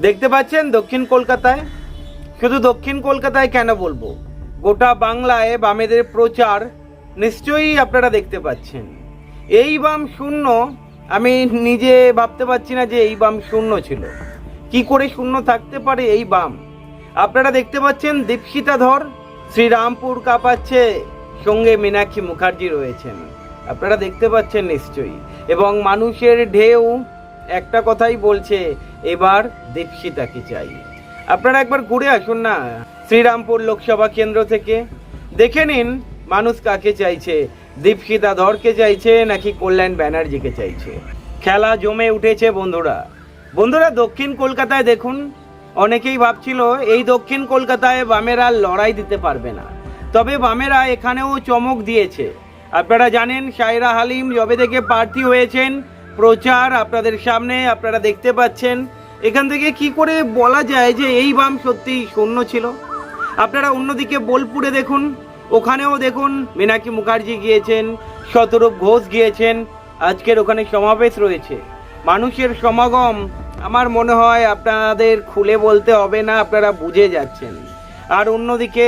দেখতে পাচ্ছেন দক্ষিণ কলকাতায়? শুধু দক্ষিণ কলকাতায় কেন বলব? গোটা বাংলায় বামেদের প্রচার নিশ্চয়ই আপনারা দেখতে পাচ্ছেন। এই বাম শূন্য, আমি নিজে ভাবতে পারছি না যে এই বাম শূন্য ছিল। কি করে শূন্য থাকতে পারে এই বাম? আপনারা দেখতে পাচ্ছেন দীপশিতা ধর, শ্রীরামপুর কাঁপাচ্ছে, সঙ্গে মীনাক্ষী মুখার্জি রয়েছেন। আপনারা দেখতে পাচ্ছেন নিশ্চয়ই। এবং মানুষের ঢেউ একটা কথাই বলছে, এবার দীপশিতাকে চাই। আপনারা একবার ঘুরে আসুন না, শ্রীরামপুর লোকসভা কেন্দ্র থেকে। দেখে নিন, মানুষ কাকে চাইছে, দীপশিতা ধরকে চাইছে, নাকি কল্যাণ ব্যানার্জিকে চাইছে। খেলা জমে উঠেছে বন্ধুরা। বন্ধুরা, দক্ষিণ কলকাতায় দেখুন, অনেকেই ভাবছিল এই দক্ষিণ কলকাতায় বামেরা লড়াই দিতে পারবে না। তবে বামেরা এখানেও চমক দিয়েছে। আপনারা জানেন সাইরা হালিম যবে থেকে প্রার্থী হয়েছেন প্রচার আপনাদের সামনে, আপনারা দেখতে পাচ্ছেন। এখান থেকে কি করে বলা যায় যে এই বাম সত্যি শূন্য ছিল? আপনারা অন্যদিকে বোলপুরে দেখুন, ওখানেও দেখুন, মীনাক্ষী মুখার্জি গিয়েছেন, শতরূপ ঘোষ গিয়েছেন, আজকের ওখানে সমাবেশ রয়েছে। মানুষের সমাগম, আমার মনে হয় আপনাদের খুলে বলতে হবে না, আপনারা বুঝে যাচ্ছেন। আর অন্যদিকে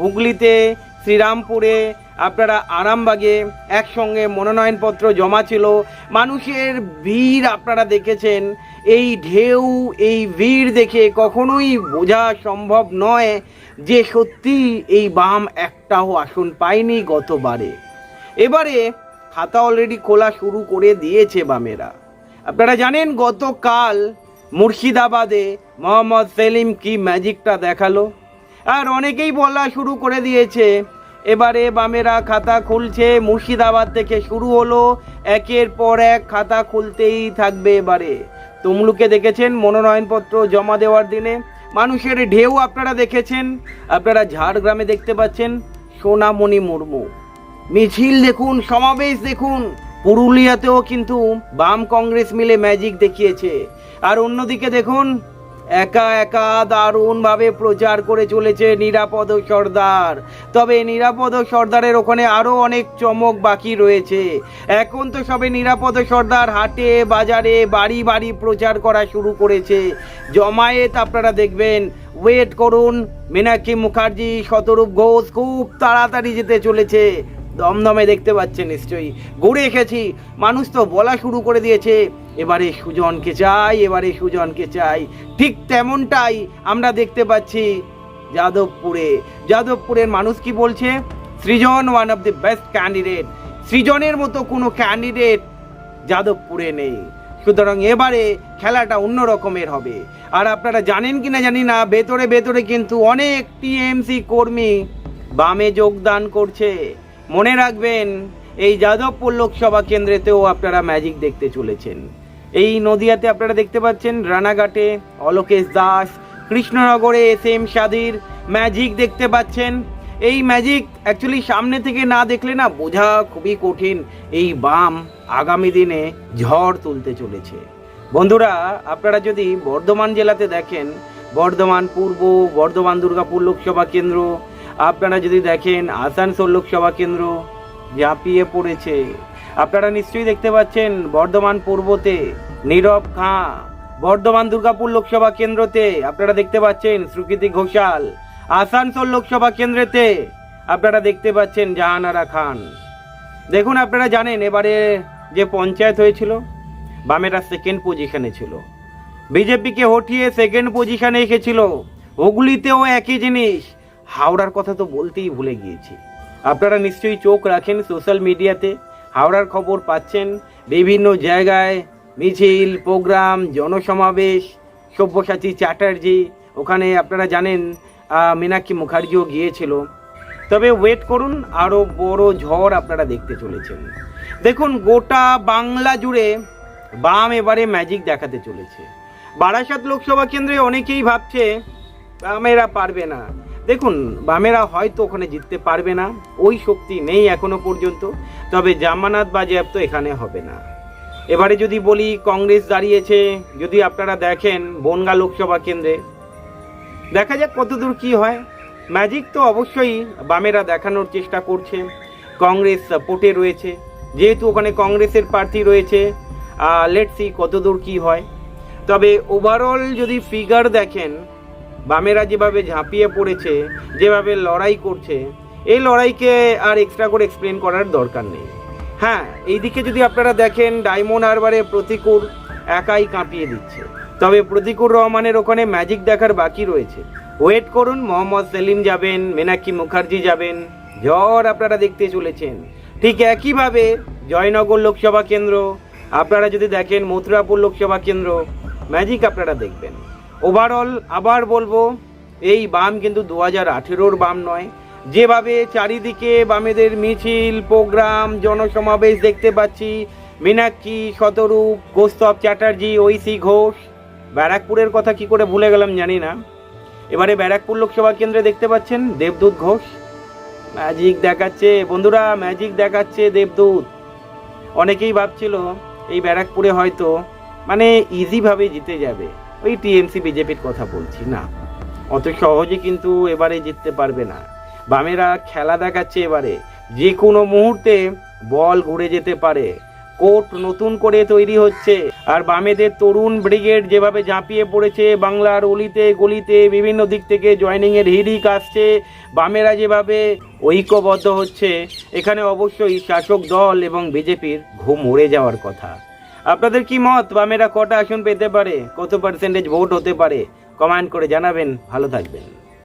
হুগলিতে, শ্রীরামপুরে আপনারা আরামবাগে একসঙ্গে মনোনয়নপত্র জমা ছিল। মানুষের ভিড় আপনারা দেখেছেন। এই ঢেউ, এই ভিড় দেখে কখনোই বোঝা সম্ভব নয় যে সত্যি এই বাম একটাও আসন পায়নি গতবারে। এবারে খাতা অলরেডি খোলা শুরু করে দিয়েছে বামেরা। আপনারা জানেন, গতকাল মুর্শিদাবাদে মোহাম্মদ সেলিম কি ম্যাজিকটা দেখাল? আর অনেকেই বলা শুরু করে দিয়েছে এবারে বামেরা খাতা খুলছে, মুর্শিদাবাদ থেকে শুরু হলো, একের পর এক খাতা খুলতেই থাকবে এবারে। তমলুকে দেখেছেন, মনোনয়নপত্র জমা দেওয়ার দিনে। মানুষের ঢেউ আপনারা দেখেছেন, আপনারা ঝাড়গ্রামে দেখতে পাচ্ছেন, সোনামণি মুর্মু। মিছিল দেখুন, সমাবেশ দেখুন, পুরুলিয়াতেও কিন্তু বাম কংগ্রেস মিলে ম্যাজিক দেখিয়েছে। আর অন্যদিকে দেখুন একা একা দারুণভাবে প্রচার করে চলেছে নিরাপদ সর্দার। তবে নিরাপদ সর্দারের ওখানে আরও অনেক চমক বাকি রয়েছে। এখন তো সবে নিরাপদ সর্দার হাটে, বাজারে বাড়ি বাড়ি প্রচার করা শুরু করেছে। জমায়েত আপনারা দেখবেন। ওয়েট করুন, মীনাক্ষী মুখার্জি, শতরূপ ঘোষ খুব তাড়াতাড়ি যেতে চলেছে। দমদমে দেখতে পাচ্ছেন নিশ্চয়ই। ঘুরে এসেছি। মানুষ তো বলা শুরু করে দিয়েছে। এবারে সুজনকে চাই, এবারে সুজনকে চাই। ঠিক তেমনটাই আমরা দেখতে পাচ্ছি যাদবপুরে। যাদবপুরের মানুষ কি বলছে? Srijan one of the best candidate সৃজনের মতো কোনো ক্যান্ডিডেট যাদবপুরে নেই। সুতরাং এবারে খেলাটা অন্য রকমের হবে। আর আপনারা জানেন কি না জানি না, ভেতরে ভেতরে কিন্তু অনেক টিএমসি কর্মী বামে যোগদান করছে। মনে রাখবেন, এই যাদবপুর লোকসভা কেন্দ্রেতেও আপনারা ম্যাজিক দেখতে চলেছেন। এই নদিয়াতে আপনারা দেখতে পাচ্ছেন রানাঘাটে অলোকেশ দাস, কৃষ্ণনগরে এস এম সাদির, ম্যাজিক দেখতে পাচ্ছেন। এই ম্যাজিক অ্যাকচুয়ালি সামনে থেকে না দেখলে না বোঝা খুবই কঠিন। এই বাম আগামী দিনে ঝড় তুলতে চলেছে। বন্ধুরা, আপনারা যদি বর্ধমান জেলাতে দেখেন, বর্ধমান পূর্ব, বর্ধমান দুর্গাপুর লোকসভা কেন্দ্র, আপনারা যদি দেখেন আসানসোল লোকসভা কেন্দ্র ঝাঁপিয়ে পড়েছে। আপনারা নিশ্চয়ই দেখতে পাচ্ছেন বর্ধমান পূর্বতে নীরব খাঁ, বর্ধমান দুর্গাপুর লোকসভা কেন্দ্রতে, আপনারা দেখতে পাচ্ছেন সুকৃতি ঘোষাল, আসানসোল লোকসভা কেন্দ্রেতে, আপনারা দেখতে পাচ্ছেন জাহানারা খান। দেখুন, আপনারা জানেন, এবারে যে পঞ্চায়েত হয়েছিল, বামেরা সেকেন্ড পজিশনে ছিল। বিজেপিকে হটিয়ে সেকেন্ড পজিশনে এসেছিল। হুগলিতেও একই জিনিস, হাওড়ার কথা তো বলতেই ভুলে গিয়েছি। আপনারা নিশ্চয়ই চোখ রাখেন সোশ্যাল মিডিয়াতে হাওড়ার খবর পাচ্ছেন, বিভিন্ন জায়গায় মিছিল, প্রোগ্রাম, জনসমাবেশ, সব্যসাচী চ্যাটার্জি, ওখানে আপনারা জানেন মীনাক্ষী মুখার্জিও গিয়েছিল। তবে ওয়েট করুন আরও বড় ঝড় আপনারা দেখতে চলেছেন। দেখুন, গোটা বাংলা জুড়ে বাম এবারে ম্যাজিক দেখাতে চলেছে। বারাসাত লোকসভা কেন্দ্রে অনেকেই ভাবছে, বামেরা পারবে না। দেখুন, বামেরা হয়তো ওখানে জিততে পারবে না, ওই শক্তি নেই এখনও পর্যন্ত, তবে জামানাত বাজেয়াপ্ত এখানে হবে না। এবারে যদি বলি কংগ্রেস দাঁড়িয়েছে, যদি আপনারা দেখেন বনগা লোকসভা কেন্দ্রে, দেখা যাক কতদূর কি হয়। ম্যাজিক তো অবশ্যই বামেরা দেখানোর চেষ্টা করছে, কংগ্রেস সাপোর্টে রয়েছে। যেহেতু ওখানে কংগ্রেসের প্রার্থী রয়েছে লেটসি কতদূর কি হয়। তবে ওভারঅল যদি ফিগার দেখেন, বামেরা যেভাবে ঝাঁপিয়ে পড়েছে, যেভাবে লড়াই করছে, এই লড়াইকে আর এক্সট্রা করে এক্সপ্লেন করার দরকার নেই। হ্যাঁ এইদিকে যদি আপনারা দেখেন, ডায়মন্ড হারবারে প্রতিকূল একাই কাঁপিয়ে দিচ্ছে। তবে প্রতিকুর রহমানের ওখানে ম্যাজিক দেখার বাকি রয়েছে। ওয়েট করুন, মোহাম্মদ সেলিম যাবেন, মেনাক্ষী মুখার্জি যাবেন। জ্বর আপনারা দেখতে চলেছেন। ঠিক একইভাবে জয়নগর লোকসভা কেন্দ্র, আপনারা যদি দেখেন মথুরাপুর লোকসভা কেন্দ্র ম্যাজিক আপনারা দেখবেন। ওভারঅল আবার বলব, এই বাম কিন্তু দু হাজার আঠেরোর বাম নয়। যেভাবে চারিদিকে বামেদের মিছিল, প্রোগ্রাম, জনসমাবেশ দেখতে পাচ্ছি। মীনাক্ষী, শতরূপ কৌস্তব চ্যাটার্জি, ঐশী ঘোষ। ব্যারাকপুরের কথা কি করে ভুলে গেলাম জানি না। এবারে ব্যারাকপুর লোকসভা কেন্দ্রে দেখতে পাচ্ছেন দেবদূত ঘোষ। ম্যাজিক দেখাচ্ছে। বন্ধুরা, ম্যাজিক দেখাচ্ছে দেবদূত। অনেকেই ভাবছিল এই ব্যারাকপুরে হয়তো মানে ইজিভাবে জিতে যাবে। ওই টিএমসি, বিজেপির কথা বলছি না। অত সহজে কিন্তু এবারে জিততে পারবে না। বামেরা খেলা দেখাচ্ছে এবারে। যে কোনো মুহূর্তে বল ঘুরে যেতে পারে। কোর্ট নতুন করে তৈরি হচ্ছে। আর বামেদের তরুণ ব্রিগেড যেভাবে ঝাঁপিয়ে পড়েছে, বাংলার অলিতে গলিতে বিভিন্ন দিক থেকে জয়নিং এর হিড়িক আসছে, বামেরা যেভাবে ঐক্যবদ্ধ হচ্ছে, এখানে অবশ্যই শাসক দল এবং বিজেপির ঘুম উড়ে যাওয়ার কথা। আপনাদের কি মত? বামেরা কটা আসন পেতে পারে? কত পার্সেন্টেজ ভোট হতে পারে? কমেন্ট করে জানাবেন। ভালো থাকবেন।